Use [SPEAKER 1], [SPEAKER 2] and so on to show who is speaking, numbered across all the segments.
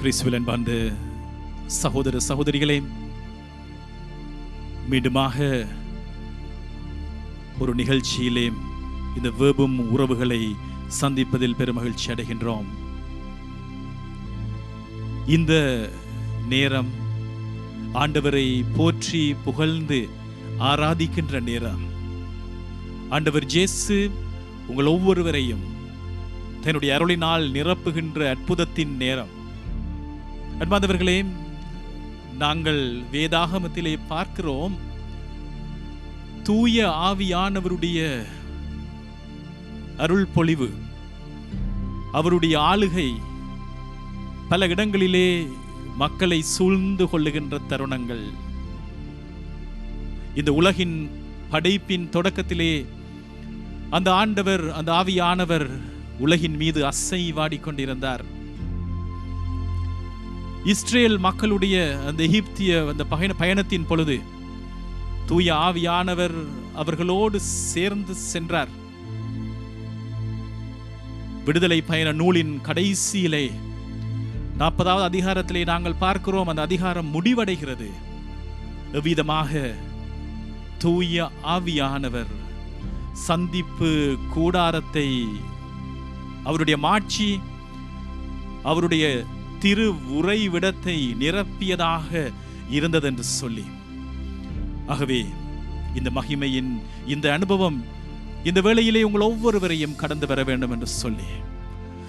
[SPEAKER 1] கிறிஸ்துவில் அன்பார்ந்த சகோதர சகோதரிகளே மீண்டுமாக ஒரு நிகழ்ச்சியிலே இந்த வேபும் உறவுகளை சந்திப்பதில் பெருமகிழ்ச்சி அடைகின்றோம். இந்த நேரம் ஆண்டவரை போற்றி புகழ்ந்து ஆராதிக்கின்ற நேரம். ஆண்டவர் ஜேசு உங்கள் ஒவ்வொருவரையும் தன்னுடைய அருளினால் நிரப்புகின்ற அற்புதத்தின் நேரம். அன்பாந்தவர்களே நாங்கள் வேதாகமத்திலே பார்க்கிறோம். தூய ஆவியானவருடைய அருள் பொழிவு அவருடைய ஆளுகை பல இடங்களிலே மக்களை சூழ்ந்து கொள்ளுகின்ற தருணங்கள். இந்த உலகின் படைப்பின் தொடக்கத்திலே அந்த ஆண்டவர் அந்த ஆவியானவர் உலகின் மீது அசைவாடி கொண்டிருந்தார் இஸ்ரேல் மக்களுடைய அந்த எகிப்திய அந்த பயண பயணத்தின் பொழுது தூய ஆவியானவர் அவர்களோடு சேர்ந்து சென்றார். விடுதலை பயண நூலின் கடைசியிலே நாற்பதாவது அதிகாரத்திலே நாங்கள் பார்க்கிறோம் அந்த அதிகாரம் முடிவடைகிறது. எவ்விதமாக தூய ஆவியானவர் சந்திப்பு கூடாரத்தை அவருடைய மாட்சி அவருடைய திரு உறைவிடத்தை நிரப்பியதாக இருந்ததென்று சொல்லி. ஆகவே இந்த மகிமையின் இந்த அனுபவம் இந்த வேளையிலே உங்கள் ஒவ்வொருவரையும் கடந்து வர வேண்டும் என்று சொல்லி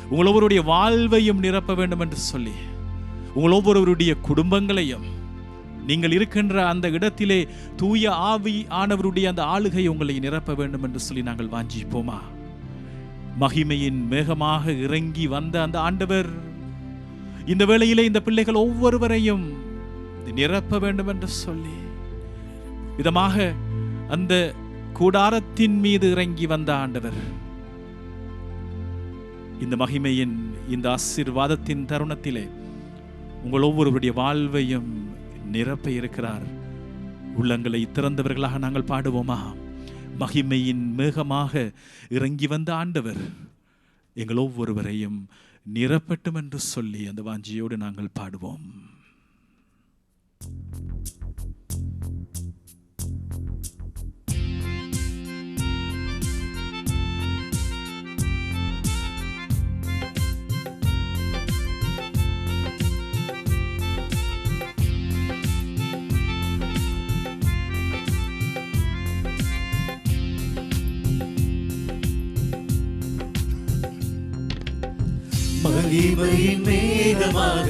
[SPEAKER 1] உங்கள் ஒவ்வொருடைய வாழ்வையும் நிரப்ப வேண்டும் என்று சொல்லி உங்கள் ஒவ்வொருவருடைய குடும்பங்களையும் நீங்கள் இருக்கின்ற அந்த இடத்திலே தூய ஆவி ஆனவருடைய அந்த ஆளுகை உங்களை நிரப்ப வேண்டும் என்று சொல்லி நாங்கள் வாஞ்சிப்போமா? மகிமையின் மேகமாக இறங்கி வந்த அந்த ஆண்டவர் இந்த வேளையிலே இந்த பிள்ளைகள் ஒவ்வொருவரையும் நிரப்ப வேண்டும் என்று சொல்லி விதமாக அந்த கூடாரத்தின் மீது இறங்கி வந்த ஆண்டவர் இந்த மகிமையின் இந்த ஆசீர்வாதத்தின் தருணத்திலே உங்கள் ஒவ்வொருவருடைய வாழ்வையும் நிரப்ப இருக்கிறார். உள்ளங்களை திறந்தவர்களாக நாங்கள் பாடுவோமா? மகிமையின் மேகமாக இறங்கி வந்த ஆண்டவர் எங்கள் ஒவ்வொருவரையும் நிரப்பட்டும் என்று சொல்லி அந்த வாஞ்சியோடு நாங்கள் பாடுவோம்.
[SPEAKER 2] மகிமையின் மேகமாக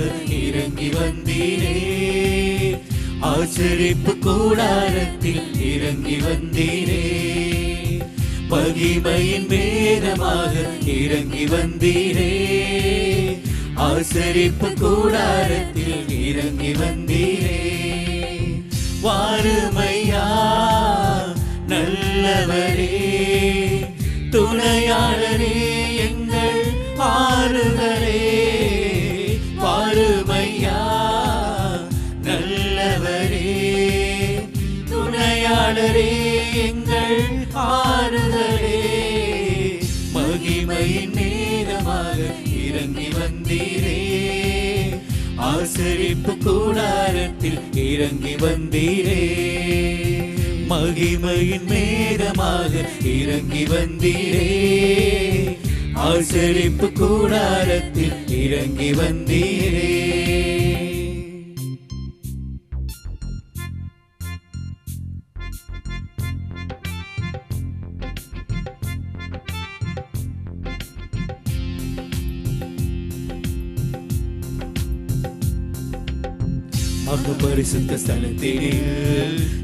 [SPEAKER 2] இறங்கி வந்தீரே. ஆச்சரிப்பு கூடாரத்தில் இறங்கி வந்தீரே. மகிமையின் மேகமாக இறங்கி வந்தீரே. ஆசரிப்பு கூடாரத்தில் இறங்கி வந்தீரே. வாருமையா நல்லவரே துணையாளரே எங்கள் பாருமையா நல்லவரே. துணையாளரே எங்கள் ஆறுதலே மகிமையின் நேரமாக இறங்கி வந்தீரே. ஆசரிப்பு கூடாரத்தில் இறங்கி வந்தீரே. மகிமையின் நேரமாக இறங்கி வந்தீரே. ஆசரிப்பு கூடாரத்தில் இறங்கி வந்தீரே. மக பரிசுத்த ஸ்தலத்தில்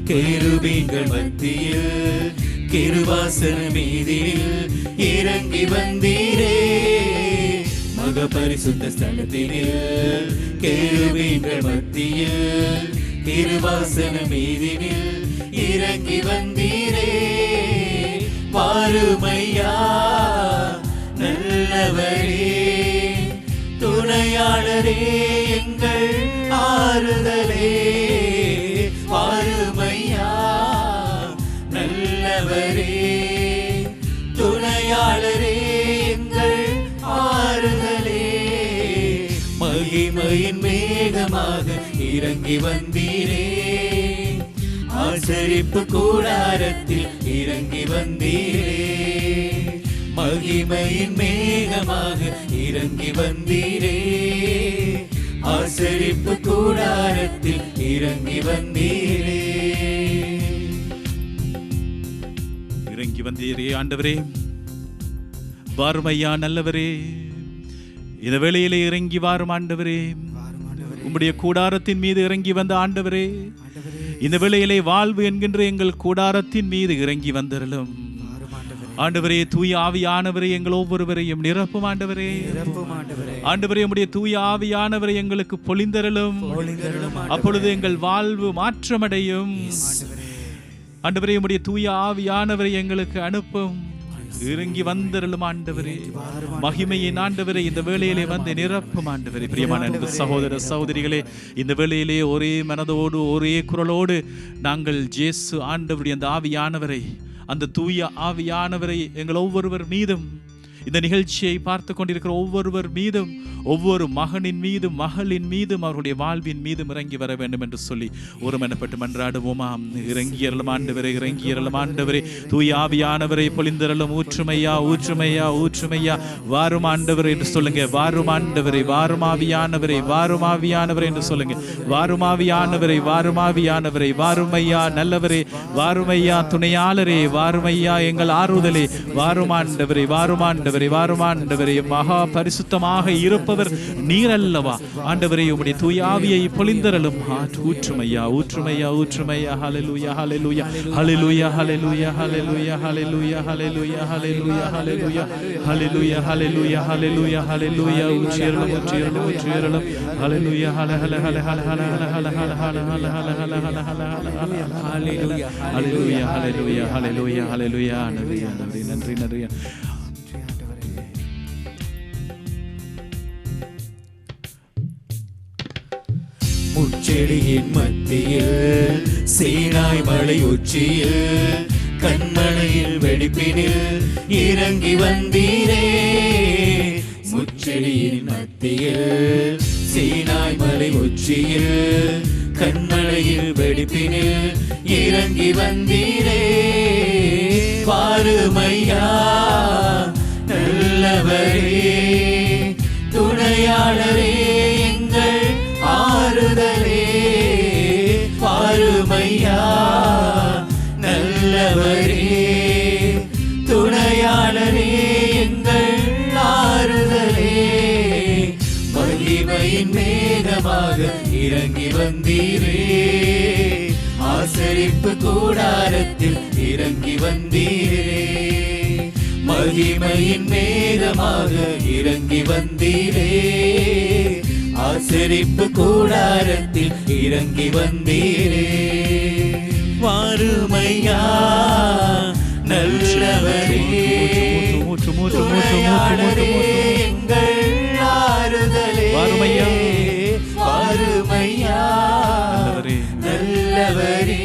[SPEAKER 2] கேருபீங்கள் மத்தியில் கிருவாசன மீதில் இறங்கி வந்தீரே. மக பரிசுத்த ஸ்தலத்தினில் கேருபீங்கள் மத்தியில் கிருவாசன மீதில் இறங்கி வந்தீரே. பாருமையா நல்லவரே துணையாளரே எங்கள் ஆறுதலே. கிருபையின் மேகமாக இறங்கி வந்தீரே. ஆசரிப்பு கூடாரத்தில் இறங்கி வந்தீரே. மகிமையின் மேகமாக இறங்கி வந்தீரே. ஆசரிப்பு கூடாரத்தில் இறங்கி வந்தீரே.
[SPEAKER 1] இறங்கி வந்தீரே ஆண்டவரே. பார்மையா நல்லவரே. இந்த வேளையிலே இறங்கி வாரும் ஆண்டவரே. உம்முடைய கூடாரத்தின் மீது இறங்கி வந்த ஆண்டவரே. இந்த வேளையிலே வாழ்வு என்கின்ற எங்கள் கூடாரத்தின் மீது இறங்கி வந்தருளும். ஆண்டவரே தூய ஆவியானவரே எங்கள் ஒவ்வொருவரையும் நிரப்பும் ஆண்டவரே. ஆண்டவரே உடைய தூய ஆவியானவரை எங்களுக்கு பொழிந்தரலும் அப்பொழுது எங்கள் வாழ்வு மாற்றமடையும். ஆண்டவரே உடைய தூய ஆவியானவரை எங்களுக்கு அனுப்பும். இறங்கி வந்தருளும் ஆண்டவரே. மகிமையின் ஆண்டவரே இந்த வேளையிலே வந்து நிரப்பும் ஆண்டவரே. பிரியமான அன்பு சகோதர சகோதரிகளே இந்த வேளையிலே ஒரே மனதோடு ஒரே குரலோடு நாங்கள் ஜேசு ஆண்டவருடைய அந்த ஆவியானவரை அந்த தூய ஆவியானவரை எங்கள் ஒவ்வொருவர் மீதும் இந்த நிகழ்ச்சியை பார்த்து கொண்டிருக்கிற ஒவ்வொருவர் மீதும் ஒவ்வொரு மகனின் மீதும் மகளின் மீதும் அவருடைய வாழ்வின் மீதும் இறங்கி வர வேண்டும் என்று சொல்லி ஒருமனப்பட்டு மன்றாடுவோமாம் இறங்கி இரளும் ஆண்டவரே இறங்கி இரளும் ஆண்டவரே. ஆவியானவரை பொழிந்திரளும் ஊற்றுமையா ஊற்றுமையா ஊற்றுமையா. வாரும் ஆண்டவரே என்று சொல்லுங்க. வாரும் ஆண்டவரை வாரும் ஆவியானவரே வாரும் என்று சொல்லுங்க. வாரும் ஆவியானவரை வாரும் ஆவியானவரை நல்லவரே வாருமையா துணையாளரே வாருமையா எங்கள் ஆறுதலே. வாருமாண்டவரை வாருமாண்டவரை ஆண்டவரை வாரும் ஆண்டவரே மகா பரிசுத்தமாக இருப்பவர் நீர் அல்லவா ஆண்டவரே உம்முடைய தூயாவியை பொழிந்தரலும் ஊற்றுமையா ஊற்றுமையா ஊற்றுமையா ஹalleluya ஹalleluya ஹalleluya ஹalleluya ஹalleluya ஹalleluya ஹalleluya ஹalleluya ஹalleluya ஹalleluya ஹalleluya ஹalleluya ஹalleluya ஊற்றியரலும் ஊற்றியரலும் ஊற்றியரலும் ஹalleluya ஹல ஹல ஹல ஹல ஹல ஹல ஹல ஹல ஹல ஹல ஹல ஹல ஹல ஹல ஹல ஹல ஹalleluya ஹalleluya ஹalleluya நன்றி நன்றி நன்றி நன்றி
[SPEAKER 2] முச்செடியின் மத்தியில் சீனாய் மலை உச்சியில் கண்மலையில் வெடிப்பினில் இறங்கி வந்தீரே. முச்செடியின் மத்தியில் சீனாய் மலை உச்சியில் கண்மலையில் வெடிப்பினில் இறங்கி வந்தீரே. பாருமையா நல்லவரே. வந்தீரே. ஆசரிப்பு கூடாரத்தில் இறங்கி வந்தீரே. மகிமையின் மேகமாக இறங்கி வந்தீரே. ஆசரிப்பு கூடாரத்தில் இறங்கி வந்தீரே. வாருமையா நல்லவரே. எங்கள் ஆறுதலே.
[SPEAKER 1] வாருமையா.
[SPEAKER 2] ஆண்டவரே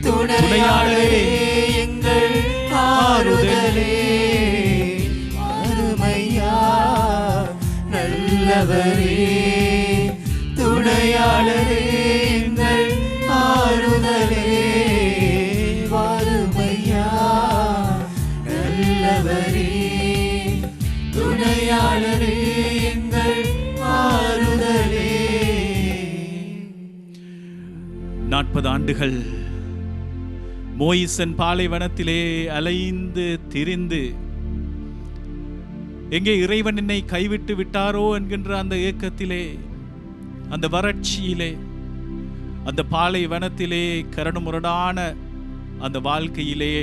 [SPEAKER 1] துணையாளரே
[SPEAKER 2] எங்கள் ஆறுதலே. அருமையா நல்லவரே.
[SPEAKER 1] நாற்பது ஆண்டுகள் மோயிசன் பாலைவனத்திலே அலைந்து திரிந்து எங்கே இறைவன் என்னை கைவிட்டு விட்டாரோ? என்கின்ற அந்த ஏக்கத்திலே அந்த வறட்சியிலே அந்த பாலைவனத்திலே கரடுமுரடான அந்த வாழ்க்கையிலே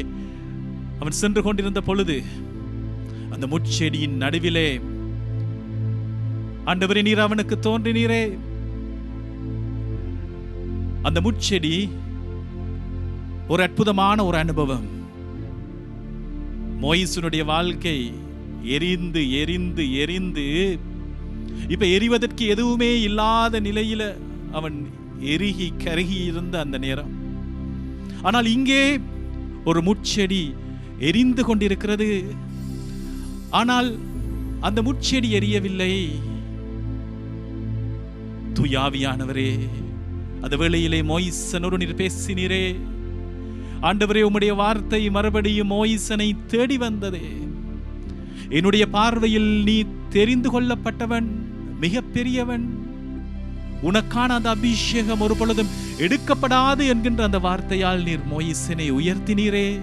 [SPEAKER 1] அவன் சென்று கொண்டிருந்த பொழுது அந்த முட்செடியின் நடுவிலே ஆண்டவரே நீர் அவனுக்கு தோன்றினீரே. அந்த முட்செடி ஒரு அற்புதமான ஒரு அனுபவம். மோயிசனுடைய வாழ்க்கை எரிந்து எரிந்து எரிந்து இப்ப எரிவதற்கு எதுவுமே இல்லாத நிலையில அவன் எருகி கருகி இருந்த அந்த நேரம். ஆனால் இங்கே ஒரு முட்செடி எரிந்து கொண்டிருக்கிறது. ஆனால் அந்த முட்செடி எரியவில்லை. துயாவியானவரே அந்த வேளையிலே மோயிசனோடு நீர் பேசினீரே. ஆண்டவரே உம்முடைய வார்த்தை மறுபடியும் மோயிசனை தேடி வந்ததே. என்னுடைய பார்வையில் நீ தெரிந்து கொள்ளப்பட்டவன் மிக பெரியவன் உனக்கான அந்த அபிஷேகம் ஒரு பொழுதும் எடுக்கப்படாது என்கின்ற அந்த வார்த்தையால் நீர் மோயிசனை உயர்த்தினீரே.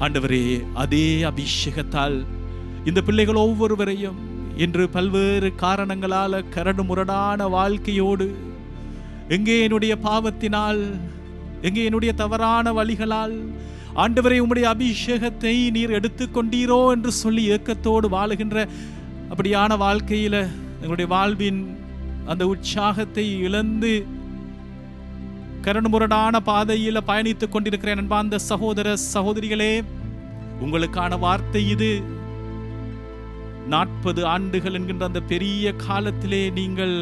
[SPEAKER 1] ஆண்டவரே அதே அபிஷேகத்தால் இந்த பிள்ளைகள் ஒவ்வொருவரையும் இன்று பல்வேறு காரணங்களால கரடு முரடான வாழ்க்கையோடு எங்கே என்னுடைய பாவத்தினால்? எங்கே என்னுடைய தவறான வழிகளால்? ஆண்டவரை உம்முடைய அபிஷேகத்தை நீர் எடுத்துக்கொண்டீரோ என்று சொல்லி ஏக்கத்தோடு வாழுகின்ற அப்படியான வாழ்க்கையில் எங்களுடைய வாழ்வின் அந்த உற்சாகத்தை இழந்து கரண்முரடான பாதையில் பயணித்துக் கொண்டிருக்கிறேன் அன்பார்ந்த சகோதர சகோதரிகளே உங்களுக்கான வார்த்தை இது. நாற்பது ஆண்டுகள் என்கின்ற அந்த பெரிய காலத்திலே நீங்கள்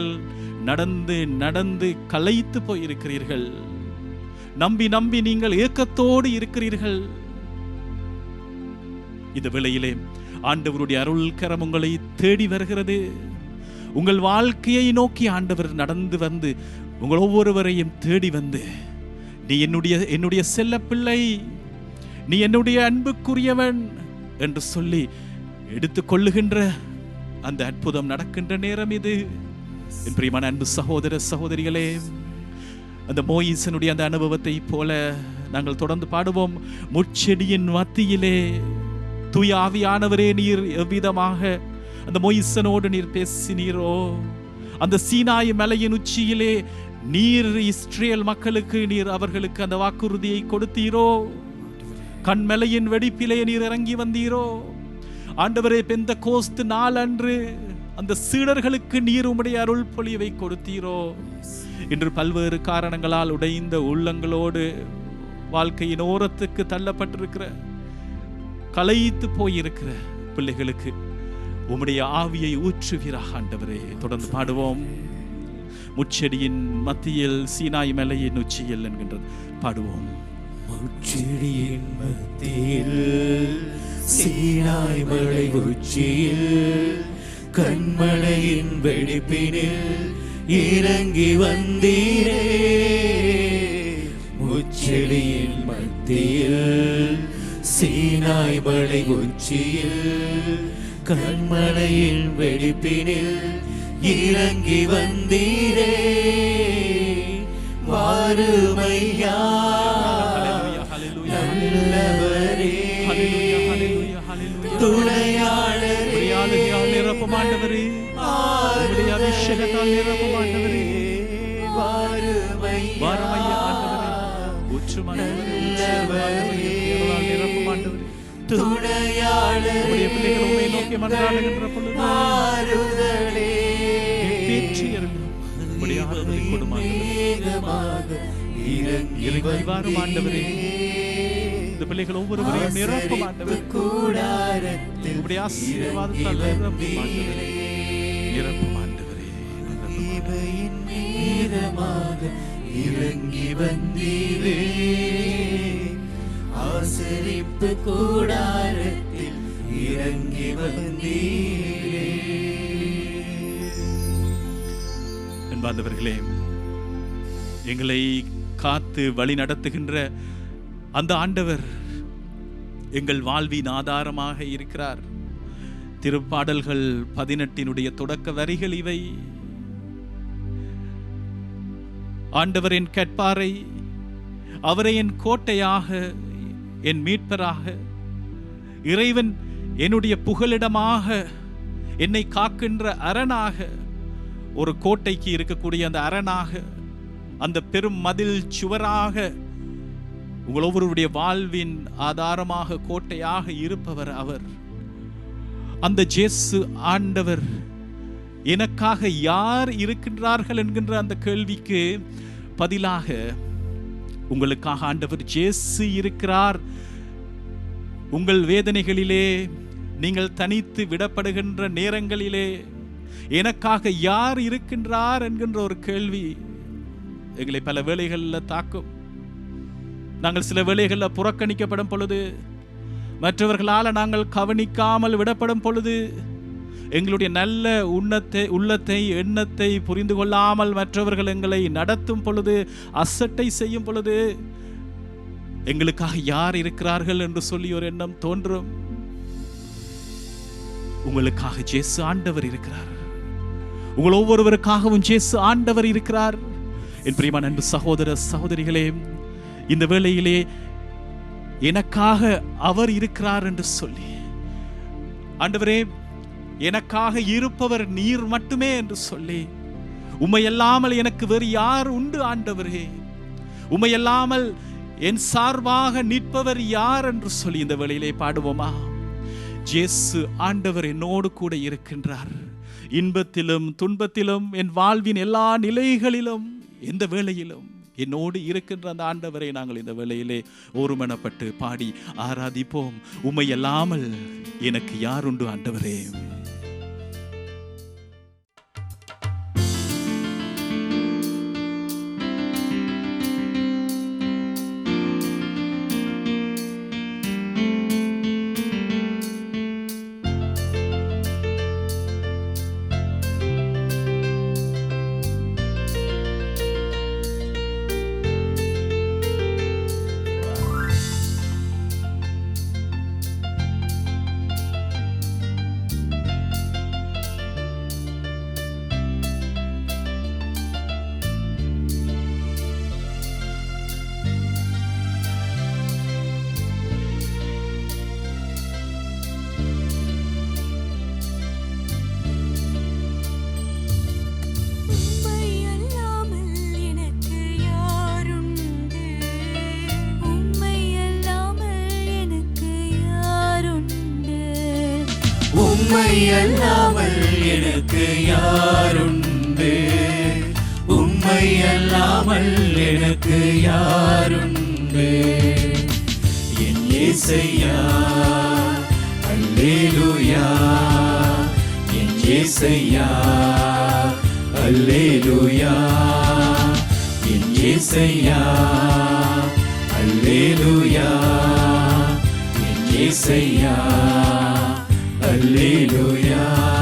[SPEAKER 1] நடந்து நடந்து கலைத்து போயிருக்கிறீர்கள். நம்பி நம்பி நீங்கள் ஏக்கத்தோடு இருக்கிறீர்கள். இந்த வேளையிலே ஆண்டவருடைய அருள் கரம் உங்களை தேடி வருகிறது. உங்கள் வாழ்க்கையை நோக்கி ஆண்டவர் நடந்து வந்து உங்கள் ஒவ்வொருவரையும் தேடி வந்து நீ என்னுடைய என்னுடைய செல்ல பிள்ளை நீ என்னுடைய அன்புக்குரியவன் என்று சொல்லி எடுத்துக்கொள்ளுகின்ற அந்த அற்புதம் நடக்கின்ற நேரம் இது. என் பிரியமான அன்பு சகோதர சகோதரிகளே அந்த மோயிசனுடைய அந்த அனுபவத்தை போல நாங்கள் தொடர்ந்து பாடுவோம். முச்செடியின் மத்தியிலே தூய ஆவியானவரே நீர் எவ்விதமாக அந்த மொய்சனோடு நீர் பேசினீரோ? அந்த சீனாய் மலையின் உச்சியிலே நீர் இஸ்ரேல் மக்களுக்கு நீர் அவர்களுக்கு அந்த வாக்குறுதியை கொடுத்தீரோ? கண்மலையின் வெடிப்பிலே நீர் இறங்கி வந்தீரோ? ஆண்டவரே பெந்த கோஸ்து நாள் அன்று அந்த சீடர்களுக்கு நீர் உம்முடைய அருள் பொழிவை கொடுத்தீரோ. இன்று பல்வேறு காரணங்களால் உடைந்த உள்ளங்களோடு வாழ்க்கையின் ஓரத்துக்கு தள்ளப்பட்டிருக்கிற கலைத்து போயிருக்கிற பிள்ளைகளுக்கு உம்முடைய ஆவியை ஊற்றுவீராக ஆண்டவரே. தொடர்ந்து பாடுவோம். முச்செடியின் மத்தியில் சீனாய் மலையின் உச்சியில் என்கின்றது. பாடுவோம்.
[SPEAKER 2] முச்செடியின் மத்தியில் சீனாய் மலை உச்சியில் கண்மலையின் வெடிப்பினில் இறங்கி வந்தீரே. முச்செடியின் மத்தியில் சீனாய் மலை உச்சியில் கண்மலையின் வெடிப்பினில் இறங்கி வந்தீரே. வாருமையா நல்லவரே.
[SPEAKER 1] ஆளுகையால் நிரப்பும் ஆண்டவரே உம்முடைய அபிஷேகத்தால் நிரப்பும் ஆண்டவரே.
[SPEAKER 2] வாருமையா
[SPEAKER 1] ஆண்டவரே ஊற்றும் ஆண்டவரே நிரப்பும் ஆண்டவரே பிள்ளைகள் நோக்கி மன்றாடுகின்ற பொழுது
[SPEAKER 2] ஆறுதலே
[SPEAKER 1] ஆறுதலை
[SPEAKER 2] இறங்கி
[SPEAKER 1] இறங்கி வாரும் ஆண்டவரே இந்த பிள்ளைகள் ஒவ்வொருவரையும் நிரப்பும் ஆண்டவரே
[SPEAKER 2] கூடாரத்தில்
[SPEAKER 1] உம்முடைய ஆசீர்வாதத்தால் நிரப்பும் ஆண்டவரே நிரப்பும் ஆண்டவரே நிரப்பும்
[SPEAKER 2] கிருபையின் மீதமாக இறங்கி வந்தீரே. ஆசரிப்பு கூடாரத்தில் இறங்கி வந்தீரே.
[SPEAKER 1] அன்பார்ந்தவர்களே எங்களை காத்து வழி நடத்துகின்ற அந்த ஆண்டவர் எங்கள் வாழ்வின் ஆதாரமாக இருக்கிறார். திருப்பாடல்கள் பதினெட்டினுடைய தொடக்க வரிகள் இவை. ஆண்டவர் என் கேட்பாரை அவரை என் கோட்டையாக என் மீட்பராக இறைவன் என்னுடைய புகலிடமாக என்னை காக்கின்ற அரணாக ஒரு கோட்டைக்கு இருக்கக்கூடிய அந்த அரணாக அந்த பெரும் மதில் சுவராக உங்கள் ஒவ்வொருவருடைய வாழ்வின் ஆதாரமாக கோட்டையாக இருப்பவர் அவர். அந்த ஜேசு ஆண்டவர் எனக்காக யார் இருக்கின்றார்கள் என்கின்ற அந்த கேள்விக்கு பதிலாக உங்களுக்காக ஆண்டவர் ஜேசு இருக்கிறார். உங்கள் வேதனைகளிலே நீங்கள் தனித்து விடப்படுகின்ற நேரங்களிலே எனக்காக யார் இருக்கின்றார் என்கின்ற ஒரு கேள்வி எங்களை பல வேளைகளில் தாக்கும். நாங்கள் சில வேளைகளில் புறக்கணிக்கப்படும் பொழுது மற்றவர்களால் நாங்கள் கவனிக்காமல் விடப்படும் பொழுது எங்களுடைய நல்ல உண்ணத்தை உள்ளத்தை எண்ணத்தை புரிந்து கொள்ளாமல் மற்றவர்கள் எங்களை நடத்தும் பொழுது அசட்டை செய்யும் பொழுது எங்களுக்காக யார் இருக்கிறார்கள் என்று சொல்லி ஒரு எண்ணம் தோன்றும். உங்களுக்காக ஜேசு ஆண்டவர் இருக்கிறார். உங்கள் ஒவ்வொருவருக்காகவும் ஜேசு ஆண்டவர் இருக்கிறார். என் பிரியமான அன்பு சகோதர சகோதரிகளே இந்த வேளையிலே எனக்காக அவர் இருக்கிறார் என்று சொல்லி ஆண்டவரே எனக்காக இருப்பவர் நீர் மட்டுமே என்று சொல்லி உமையல்லாமல் எனக்கு வேறு யார் உண்டு ஆண்டவரே? உமையல்லாமல் என் சார்பாக நிற்பவர் யார் என்று சொல்லி இந்த வேளையிலே பாடுவோமா? ஜேசு ஆண்டவர் என்னோடு கூட இருக்கின்றார். இன்பத்திலும் துன்பத்திலும் என் வாழ்வின் எல்லா நிலைகளிலும் எந்த வேளையிலும். என்னோடு இருக்கின்ற அந்த ஆண்டவரை நாங்கள் இந்த வேளையிலே ஒருமனப்பட்டு பாடி ஆராதிப்போம். உம்மை அல்லாமல் எனக்கு யாருண்டு ஆண்டவரே?
[SPEAKER 3] யாருண்டு? உம்மை அல்லாமல் எனக்கு யாருண்டு?
[SPEAKER 2] என் ஏசையா? அல்லேலூயா. என் ஏசையா? அல்லேலூயா. என் ஏசையா? அல்லேலூயா. என் ஏசையா? அல்லேலூயா.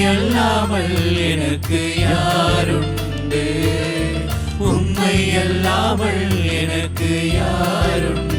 [SPEAKER 2] அல்லாமல் எனக்கு யாருண்டு? உம்மை அல்லாமல் எனக்கு யாருண்டு?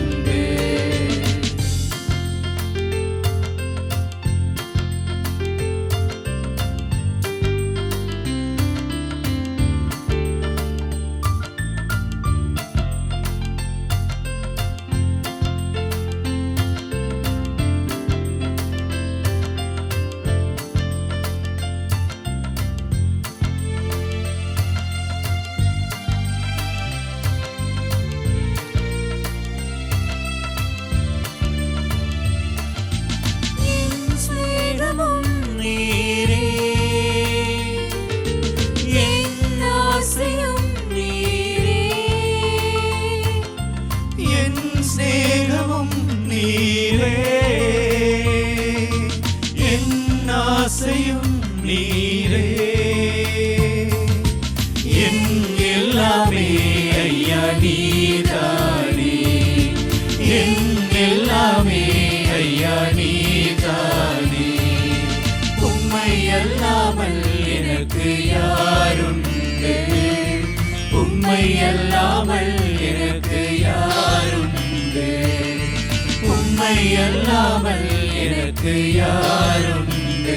[SPEAKER 2] எனக்கு யாருண்டு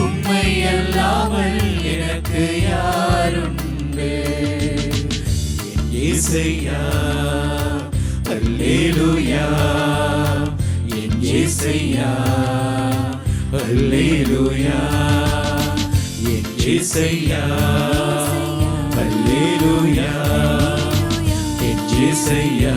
[SPEAKER 2] உம்மை அல்லாமல் எனக்கு யாருண்டு
[SPEAKER 3] என்
[SPEAKER 2] இயேசையா அல்லேலூயா. என் இயேசையா அல்லேலூயா. என் இயேசையா அல்லேலூயா. என் இயேசையா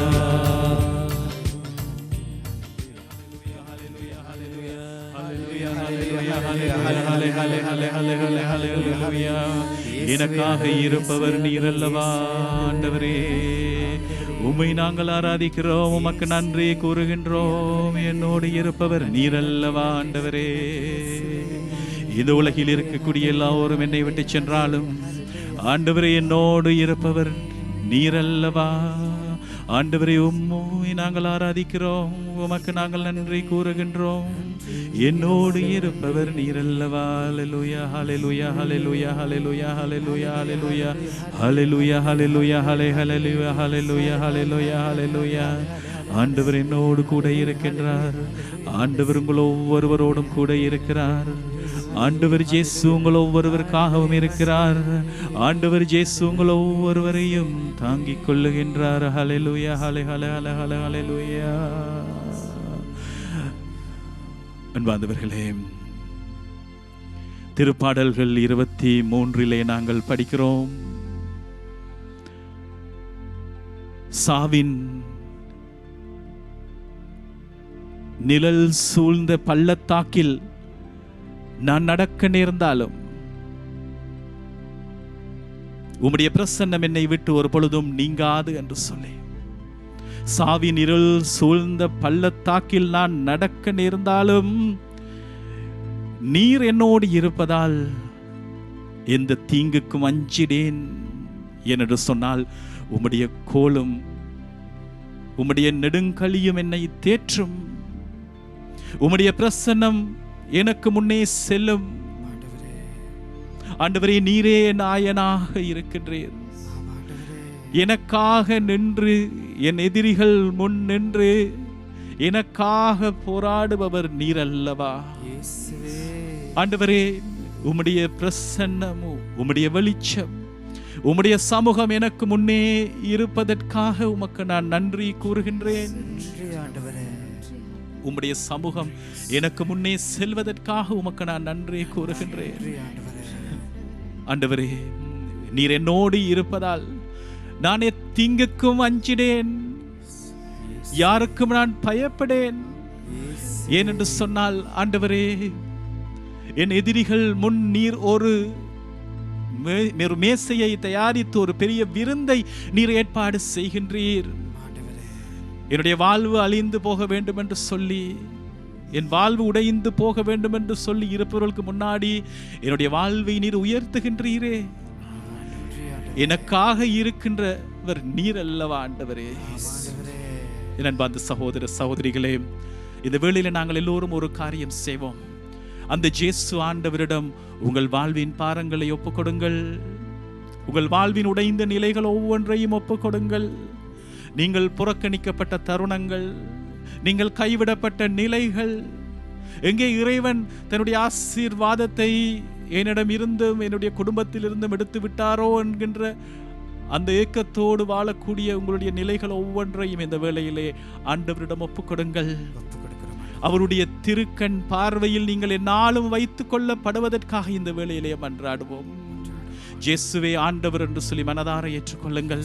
[SPEAKER 1] எனக்காக இருப்பவர் நீர் அல்லவா ஆண்டவரே. உம்மை நாங்கள் ஆராதிக்கிறோம் உமக்கு நன்றி கூறுகின்றோம். என்னோடு இருப்பவர் நீர் அல்லவா ஆண்டவரே. இந்த உலகில் இருக்கக்கூடிய எல்லோரும் என்னை விட்டு சென்றாலும் ஆண்டவரே என்னோடு இருப்பவர் நீர் அல்லவா ஆண்டவரை உம்மை நாங்கள் ஆராதிக்கிறோம். உமக்கு நாங்கள் நன்றி கூறுகின்றோம். என்னோடு இருப்பவர் நீரல்லவா? ஹalleluya ஹalleluya ஹalleluya ஹalleluya ஹalleluya ஹalleluya. ஹalleluya ஹலே ஹalleluya ஹalleluya ஹalleluya ஹalleluya. ஆண்டவர் என்னோடு கூட இருக்கின்றார். ஆண்டவர் உங்கள் ஒவ்வொருவரோடும் கூட இருக்கிறார். ஆண்டவர் ஜேசு உங்கள் ஒவ்வொருவருக்காகவும் இருக்கிறார். ஆண்டவர் ஜேசு உங்கள் ஒவ்வொருவரையும் தாங்கிக் கொள்ளுகின்றார். ஹalleluya ஹலே ஹலே ஹலே ஹலே லூயா அன்பாந்தவர்களே திருப்பாடல்கள் இருபத்தி மூன்றிலே நாங்கள் படிக்கிறோம். சாவின் நிழல் சூழ்ந்த பள்ளத்தாக்கில் நான் நடக்க நேர்ந்தாலும் உம்முடைய பிரசன்னம் என்னை விட்டு ஒரு பொழுதும் நீங்காது என்று சொல்லி சாவின் இருள் சூழ்ந்த பள்ளத்தாக்கில் நான் நடக்க நேர்ந்தாலும் நீர் என்னோடு இருப்பதால் எந்த தீங்குக்கும் அஞ்சிடேன் என்று சொன்னால் உம்முடைய கோலும் உம்முடைய நெடுங்கலியும் என்னை தேற்றும். உம்முடைய பிரசன்னம் எனக்கு முன்னே செல்லும். ஆண்டவரே நீரே நாயனாக இருக்கின்றீர். எனக்காக நின்று என் எதிரிகள் முன் நின்று எனக்காக போராடுபவர் நீர் அல்லவா ஆண்டவரே உம்முடைய பிரசன்னமும் உம்முடைய வெளிச்சம் உம்முடைய சமூகம் எனக்கு முன்னே இருப்பதற்காக உமக்கு நான் நன்றி கூறுகின்றேன். உம்முடைய சமூகம் எனக்கு முன்னே செல்வதற்காக உமக்கு நான் நன்றி கூறுகின்றேன். ஆண்டவரே. நீர் என்னோடு இருப்பதால் நான் தீங்குக்கும் அஞ்சிடேன் யாருக்கும் நான் பயப்படேன். ஏனென்று சொன்னால் ஆண்டவரே என் எதிரிகள் முன் நீர் ஒரு மேசையை தயாரித்து ஒரு பெரிய விருந்தை நீர் ஏற்பாடு செய்கின்றீர். என்னுடைய வாழ்வு அழிந்து போக வேண்டும் என்று சொல்லி என் வாழ்வு உடைந்து போக வேண்டும் என்று சொல்லி இருப்பவர்களுக்கு முன்னாடி என்னுடைய வாழ்வை நீர் உயர்த்துகின்றீரே. எனக்காக இருக்கின்றவர் நீர் அல்லவா ஆண்டவரே. என் அன்பார்ந்த சகோதர சகோதரிகளே இந்த வேளையில நாங்கள் எல்லோரும் ஒரு காரியம் செய்வோம். அந்த ஜேசு ஆண்டவரிடம் உங்கள் வாழ்வின் பாரங்களை ஒப்புக்கொடுங்கள். உங்கள் வாழ்வின் உடைந்த நிலைகள் ஒவ்வொன்றையும் ஒப்புக்கொடுங்கள். நீங்கள் புறக்கணிக்கப்பட்ட தருணங்கள் நீங்கள் கைவிடப்பட்ட நிலைகள். எங்கே இறைவன் தன்னுடைய ஆசீர்வாதத்தை என்னிடம் இருந்தும் என்னுடைய குடும்பத்திலிருந்தும் எடுத்து விட்டாரோ என்கின்ற அந்த ஏக்கத்தோடு வாழக்கூடிய உங்களுடைய நிலைகள் ஒவ்வொன்றையும் இந்த வேளையிலே ஆண்டவரிடம் ஒப்புக்கொடுங்கள். அவருடைய திருக்கண் பார்வையில் நீங்கள் என்னாலும் வைத்துக் கொள்ளப்படுவதற்காக இந்த வேளையிலே மன்றாடுவோம். ஜேசுவே ஆண்டவர் என்று சொல்லி மனதார ஏற்றுக்கொள்ளுங்கள்.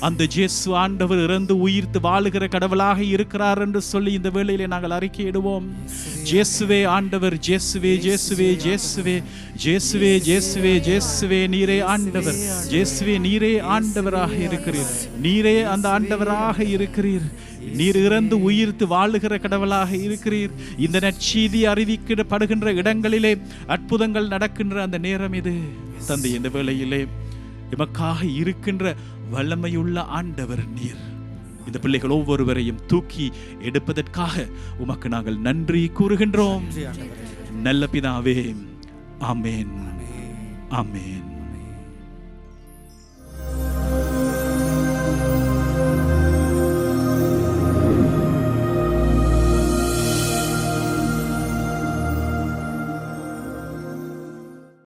[SPEAKER 1] அந்த ஜேசு ஆண்டவர் இறந்து உயிர்த்து வாழுகிற கடவுளாக இருக்கிறார் என்று சொல்லி இந்த வேளையிலே நாங்கள் அறிக்கையிடுவோம். ஜேசுவே ஆண்டவர் ஜேசுவே ஜேசுவே ஜேசுவே ஜேசுவே ஜேசுவே ஜேசுவே நீரே ஆண்டவர் ஜேசுவே நீரே ஆண்டவராக இருக்கிறீர். நீரே அந்த ஆண்டவராக இருக்கிறீர். நீர் இறந்து உயிர்த்து வாழுகிற கடவுளாக இருக்கிறீர். இந்த நற்செய்தி அறிவிக்கப்படுகின்ற இடங்களிலே அற்புதங்கள் நடக்கின்ற அந்த நேரம் இது. தந்தை இந்த வேளையிலே எமக்காக இருக்கின்ற வல்லமையுள்ள ஆண்டவர் நீர். இந்த பிள்ளைகள் ஒவ்வொருவரையும் தூக்கி எடுப்பதற்காக உமக்கு நாங்கள் நன்றி கூறுகின்றோம். நல்ல பிதாவே ஆமேன். ஆமேன்.